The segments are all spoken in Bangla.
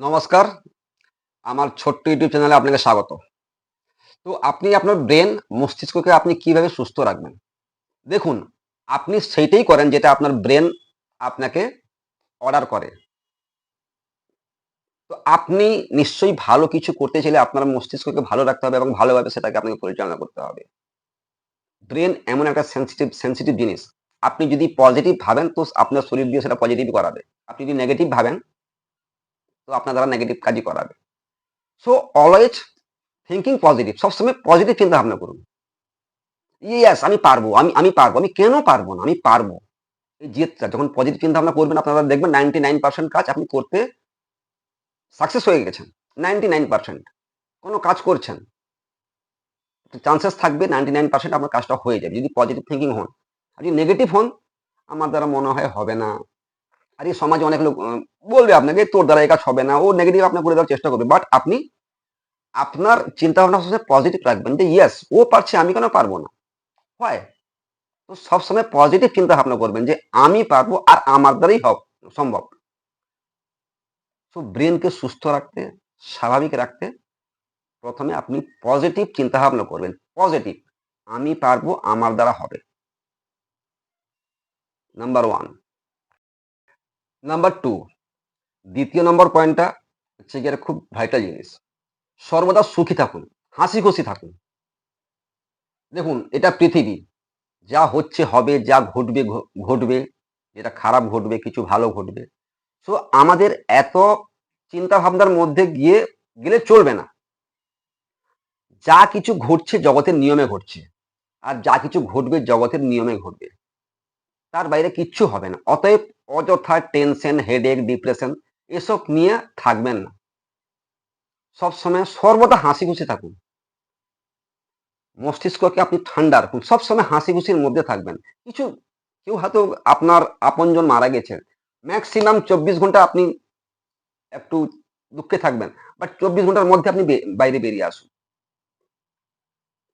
নমস্কার। আমার ছোট্ট ইউটিউব চ্যানেলে আপনাকে স্বাগত। তো আপনি আপনার ব্রেন মস্তিষ্ককে আপনি কীভাবে সুস্থ রাখবেন? দেখুন, আপনি সেইটাই করেন যেটা আপনার ব্রেন আপনাকে অর্ডার করে। তো আপনি নিশ্চয়ই ভালো কিছু করতে চাইলে আপনার মস্তিষ্ককে ভালো রাখতে হবে এবং ভালোভাবে সেটাকে আপনাকে পরিচালনা করতে হবে। ব্রেন এমন একটা সেন্সিটিভ সেন্সিটিভ জিনিস। আপনি যদি পজিটিভ ভাবেন, তো আপনার শরীর দিয়ে সেটা পজিটিভ করাবে। আপনি যদি নেগেটিভ ভাবেন তো আপনার দ্বারা নেগেটিভ কাজই করাবে। সো অলওয়েজ থিঙ্কিং পজিটিভ সবসময় পজিটিভ চিন্তা ভাবনা করুন। ইয়েস আমি পারব, আমি আমি পারব, আমি কেন পারব না? আমি পারব। এই জিতটা যখন পজিটিভ চিন্তা ভাবনা করবেন, আপনারা দেখবেন নাইনটি নাইন পার্সেন্ট কাজ আপনি করতে সাকসেস হয়ে গেছেন। নাইনটি নাইন পার্সেন্ট কোনো কাজ করছেন। চান্সেস থাকবে নাইনটি নাইন পার্সেন্ট আপনার কাজটা হয়ে যাবে, যদি পজিটিভ থিঙ্কিং হন। আর যদি নেগেটিভ হন, আমার দ্বারা মনে হয় হবে না। আর এই সমাজে অনেক লোক বলবে আপনাকে, তোর দ্বারা এই কাজ হবে না। ও নেগেটিভ আপনার করে দেওয়ার চেষ্টা করবে। বাট আপনি, আপনার চিন্তা ভাবনা সবসময় পজিটিভ রাখবেন যে ইয়েস ও পারছে, আমি কেন পারব না? হয় তো সবসময় পজিটিভ চিন্তা ভাবনা করবেন যে, আমি পারব আর আমার দ্বারাই হব সম্ভব। তো ব্রেনকে সুস্থ রাখতে, স্বাভাবিক রাখতে, প্রথমে আপনি পজিটিভ চিন্তা ভাবনা করবেন। পজিটিভ আমি পারব, আমার দ্বারা হবে। নাম্বার ওয়ান নাম্বার টু দ্বিতীয় নম্বর পয়েন্টটা হচ্ছে গিয়ে খুব ভাইটাল জিনিস। সর্বদা সুখী থাকুন, হাসি খুশি থাকুন। দেখুন, এটা পৃথিবী। যা হচ্ছে, হবে, যা ঘটবে ঘটবে, যেটা খারাপ ঘটবে, কিছু ভালো ঘটবে। সো আমাদের এত চিন্তা ভাবনার মধ্যে গিয়ে গেলে চলবে না। যা কিছু ঘটছে, জগতের নিয়মে ঘটছে। আর যা কিছু ঘটবে, জগতের নিয়মে ঘটবে। তার বাইরে কিচ্ছু হবে না। অতএব অযথা টেনশন হেডেক ডিপ্রেশন এসব নিয়ে থাকবেন না। সবসময় সর্বদা হাসি খুশি থাকুন। মস্তিষ্ককে আপনি ঠান্ডা রাখুন। সবসময় হাসি খুশির মধ্যে থাকবেন। কিছু, কেউ হয়তো আপনার আপনজন মারা গেছে ম্যাক্সিমাম চব্বিশ ঘণ্টা আপনি একটু দুঃখে থাকবেন। বাট চব্বিশ ঘণ্টার মধ্যে আপনি বাইরে বেরিয়ে আসুন।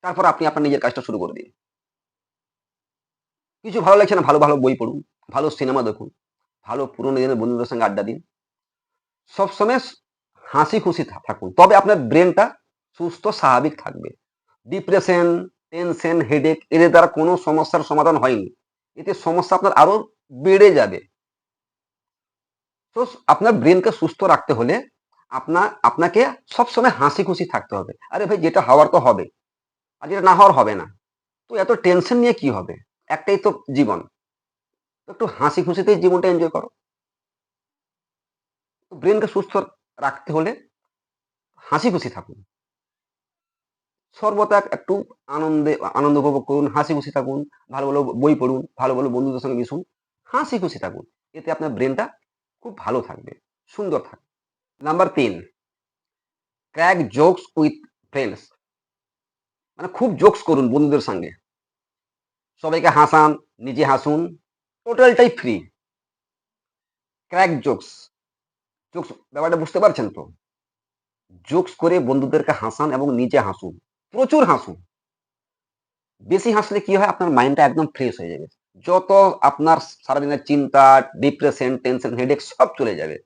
তারপর আপনি আপনার নিজের কাজটা শুরু করে দিন। কিছু ভালো লাগছে না, ভালো ভালো বই পড়ুন। ভালো সিনেমা দেখুন। ভালো পুরনো দিনের বন্ধুদের সঙ্গে আড্ডা দিন। সবসময় হাসি খুশি থাকুন। তবে আপনার ব্রেনটা সুস্থ, স্বাভাবিক থাকবে। ডিপ্রেশন, টেনশন, হেডেক, এদের দ্বারা কোনো সমস্যার সমাধান হয়নি। এতে সমস্যা আপনার আরও বেড়ে যাবে। তো আপনার ব্রেনকে সুস্থ রাখতে হলে আপনার আপনাকে সবসময় হাসি খুশি থাকতে হবে। আরে ভাই, যেটা হওয়ার তো হবে, আর যেটা না হওয়ার হবে না। তো এত টেনশন নিয়ে কি হবে? একটাই তো জীবন। একটু হাসি খুশিতেই জীবনটা এনজয় করো। ব্রেনকে সুস্থ রাখতে হলে হাসি খুশি থাকুন। সর্বদা একটু আনন্দে, আনন্দ উপভোগ করুন, হাসি খুশি থাকুন, ভালো ভালো বই পড়ুন, ভালো ভালো বন্ধুদের সঙ্গে মিশুন, হাসি খুশি থাকুন। এতে আপনার ব্রেনটা খুব ভালো থাকবে, সুন্দর থাকবে। নাম্বার তিন ক্র্যাক জোকস উইথ ফ্রেন্ডস মানে খুব জোকস করুন বন্ধুদের সঙ্গে। সবাইকে হাসান, নিজে হাসুন। টোটালটাই ফ্রি ক্র্যাক জোকস জোকস ব্যাপারটা বুঝতে পারছেন তো? জোকস করে বন্ধুদেরকে হাসান এবং নিজে হাসুন। প্রচুর হাসুন। বেশি হাসলে কি হয়? আপনার মাইন্ডটা একদম ফ্রেশ হয়ে যাবে। যত আপনার সারাদিনের চিন্তা ডিপ্রেশন টেনশন হেডেক সব চলে যাবে।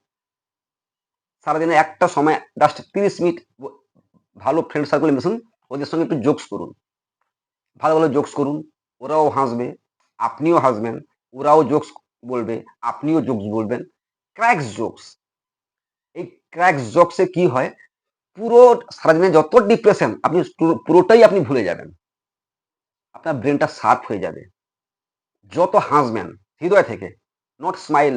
সারাদিনে একটা সময় জাস্ট তিরিশ মিনিট ভালো ফ্রেন্ড সার্কেলে মিশুন। ওদের সঙ্গে একটু জোকস করুন। ভালো ভালো জোকস করুন। ওরাও হাসবে। আপনিও হাসবেন। ওরাও জোকস বলবে, আপনিও জোকস বলবেন। ক্র্যাক্স জোকস এই ক্র্যাক্স জোকসে কি হয়? পুরো সারাদিনে যত ডিপ্রেশন আপনি পুরোটাই আপনি ভুলে যাবেন। আপনার ব্রেনটা শার্প হয়ে যাবে। যত হাসবেন, হৃদয় থেকে নট স্মাইল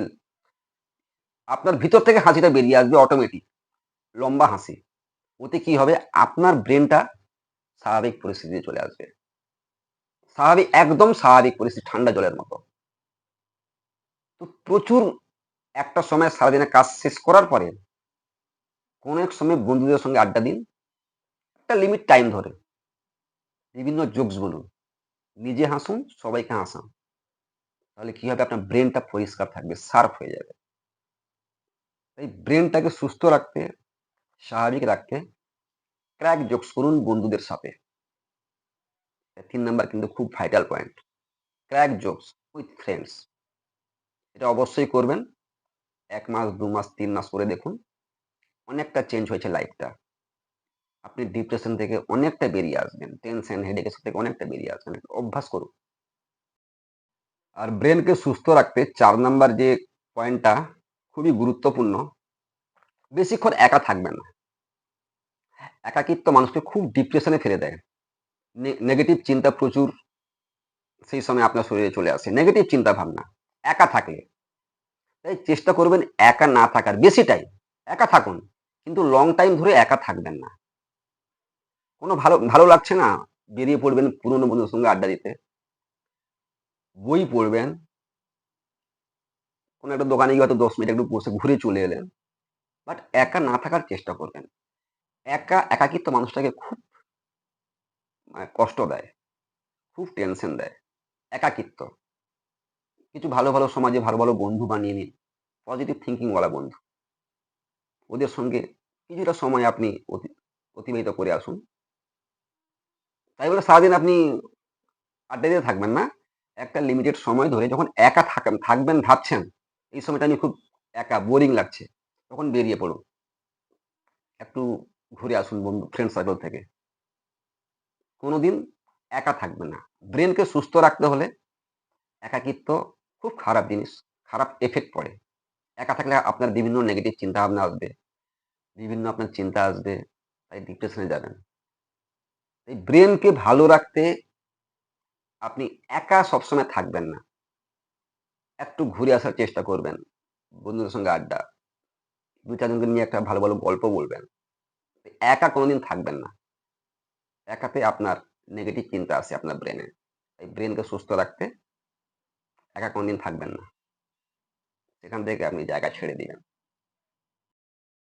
আপনার ভিতর থেকে হাসিটা বেরিয়ে আসবে অটোমেটিক লম্বা হাসি। ওতে কি হবে? আপনার ব্রেনটা স্বাভাবিক পরিস্থিতিতে চলে আসবে। স্বাভাবিক, একদম স্বাভাবিক পরিস্থিতি, ঠান্ডা জলের মতো। তো প্রচুর একটা সময় সারাদিনে কাজ শেষ করার পরে কোনো এক সময় বন্ধুদের সঙ্গে আড্ডা দিন। একটা লিমিট টাইম ধরে। বিভিন্ন জোকস বলুন। নিজে হাসুন, সবাইকে হাসান। তাহলে কি হবে? আপনার ব্রেনটা পরিষ্কার থাকবে শার্প হয়ে যাবে। তাই ব্রেনটাকে সুস্থ রাখতে, স্বাভাবিক রাখতে ক্র্যাক জোকস করুন বন্ধুদের সাথে। তিন নাম্বার কিন্তু খুব vital point crack jokes with friends এটা অবশ্যই করবেন। এক মাস, দু মাস, তিন মাস করে দেখুন। অনেকটা চেঞ্জ হয়েছে লাইফটা আপনি ডিপ্রেশন থেকে অনেকটা বেরিয়ে আসবেন। টেনশন হেডেকের থেকে অনেকটা বেরিয়ে আসবেন। অভ্যাস করুন। আর ব্রেনকে সুস্থ রাখতে চার নাম্বার যে পয়েন্টটা খুবই গুরুত্বপূর্ণ, বেশিক্ষণ একা থাকবেন না। একাকিত্ব মানুষকে খুব ডিপ্রেশনে ফেলে দেয়। নেগেটিভ চিন্তা প্রচুর সেই সময় আপনার শরীরে চলে আসে। নেগেটিভ চিন্তা ভাবনা। একা থাকলে। তাই চেষ্টা করবেন একা না থাকার, বেশি টাইম একা থাকুন। কিন্তু লং টাইম ধরে একা থাকবেন না। কোনো ভালো ভালো লাগছে না? বেরিয়ে পড়বেন পুরনো বন্ধুর সঙ্গে আড্ডা দিতে। বই পড়বেন। কোনো একটা দোকানে গিয়ে হয়তো দশ মিনিট একটু বসে ঘুরে চলে এলেন। বাট একা না থাকার চেষ্টা করবেন। একা, একাকিত্ব মানুষটাকে খুব মানে কষ্ট দেয়। খুব টেনশন দেয়। একাকিত্ব। কিছু ভালো ভালো সমাজে ভালো ভালো বন্ধু বানিয়ে নিন। পজিটিভ থিঙ্কিংওয়ালা বন্ধু। ওদের সঙ্গে কিছুটা সময় আপনি অতি- অতিবাহিত করে আসুন। তাই বলে সারাদিন আপনি আড্ডা দিয়ে থাকবেন না। একটা লিমিটেড সময় ধরে যখন একা থাকেন থাকবেন, ভাবছেন, এই সময়টা আমি খুব একা বোরিং লাগছে, তখন বেরিয়ে পড়ুন। একটু ঘুরে আসুন বন্ধু ফ্রেন্ড সার্কেল থেকে। কোনোদিন একা থাকবে না। ব্রেনকে সুস্থ রাখতে হলে একাকিত্ব খুব খারাপ জিনিস, খারাপ এফেক্ট পড়ে। একা থাকলে আপনার বিভিন্ন নেগেটিভ চিন্তা ভাবনা আসবে, বিভিন্ন আপনার চিন্তা আসবে, তাই ডিপ্রেশনে যাবেন। এই ব্রেনকে ভালো রাখতে আপনি একা সবসময় থাকবেন না। একটু ঘুরে আসার চেষ্টা করবেন, বন্ধুদের সঙ্গে আড্ডা দু চারজনকে নিয়ে একটা ভালো ভালো গল্প বলবেন। একা কোনোদিন থাকবেন না। একাতে আপনার নেগেটিভ চিন্তা আসে আপনার ব্রেনে এই ব্রেনকে সুস্থ রাখতে একা কোনোদিন থাকবেন না। সেখান থেকে আপনি জায়গা ছেড়ে দিবেন।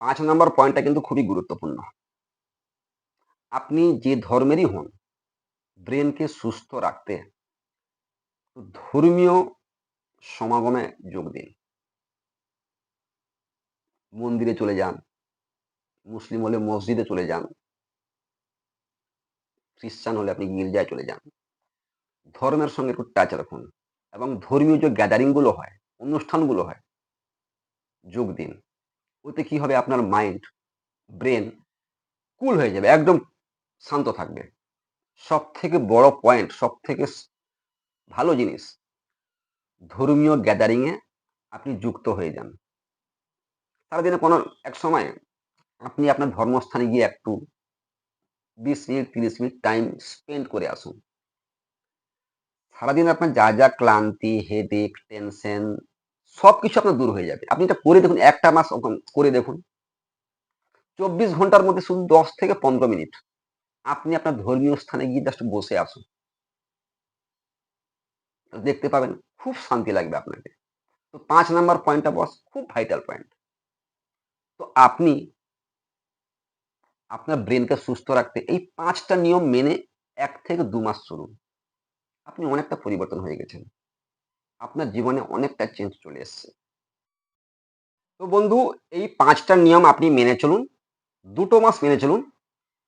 পাঁচ নম্বর পয়েন্টটা কিন্তু খুবই গুরুত্বপূর্ণ। আপনি যে ধর্মেরই হন, ব্রেনকে সুস্থ রাখতে ধর্মীয় সমাগমে যোগ দিন। মন্দিরে চলে যান, মুসলিম হলে মসজিদে চলে যান, খ্রিস্টান হলে আপনি গির্জায় চলে যান। ধর্মের সঙ্গে একটু টাচ রাখুন। এবং ধর্মীয় যে গ্যাদারিংগুলো হয়, অনুষ্ঠানগুলো হয়, যোগ দিন, ওতে কি হবে আপনার মাইন্ড ব্রেন কুল হয়ে যাবে, একদম শান্ত থাকবে। সব থেকে বড় পয়েন্ট সব থেকে ভালো জিনিস, ধর্মীয় গ্যাদারিংয়ে আপনি যুক্ত হয়ে যান। সারাদিনে কোনো এক সময় আপনি আপনার ধর্মস্থানে গিয়ে একটু বিশ মিনিট, তিরিশ মিনিট টাইম স্পেন্ড করে আসুন। সারাদিন আপনার যা যা ক্লান্তি হেডেক টেনশন সব কিছু আপনার দূর হয়ে যাবে। আপনি এটা করে দেখুন, একটা মাস করে দেখুন। চব্বিশ ঘণ্টার মধ্যে শুধু দশ থেকে পনেরো মিনিট আপনি আপনার ধর্মীয় স্থানে গিয়ে জাস্ট বসে আসুন। দেখতে পাবেন, খুব শান্তি লাগবে আপনাকে। তো পাঁচ নাম্বার পয়েন্টটা বস খুব ভাইটাল পয়েন্ট তো আপনি আপনার ব্রেনকে সুস্থ রাখতে এই পাঁচটা নিয়ম মেনে এক থেকে দু মাস চলুন। আপনি অনেকটা পরিবর্তন হয়ে গেছেন। আপনার জীবনে অনেকটা চেঞ্জ চলে এসছে। তো বন্ধু, এই পাঁচটা নিয়ম আপনি মেনে চলুন, দুটো মাস মেনে চলুন,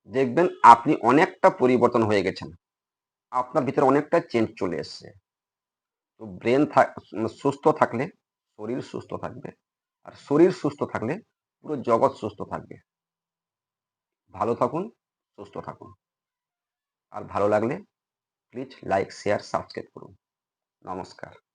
দেখবেন আপনি অনেকটা পরিবর্তন হয়ে গেছেন। আপনার ভিতরে অনেকটা চেঞ্জ চলে এসছে। তো ব্রেন সুস্থ থাকলে, শরীর সুস্থ থাকবে, আর শরীর সুস্থ থাকলে পুরো জগৎ সুস্থ থাকবে। ভালো থাকুন, সুস্থ থাকুন। আর ভালো লাগলে প্লিজ লাইক শেয়ার সাবস্ক্রাইব করুন। নমস্কার।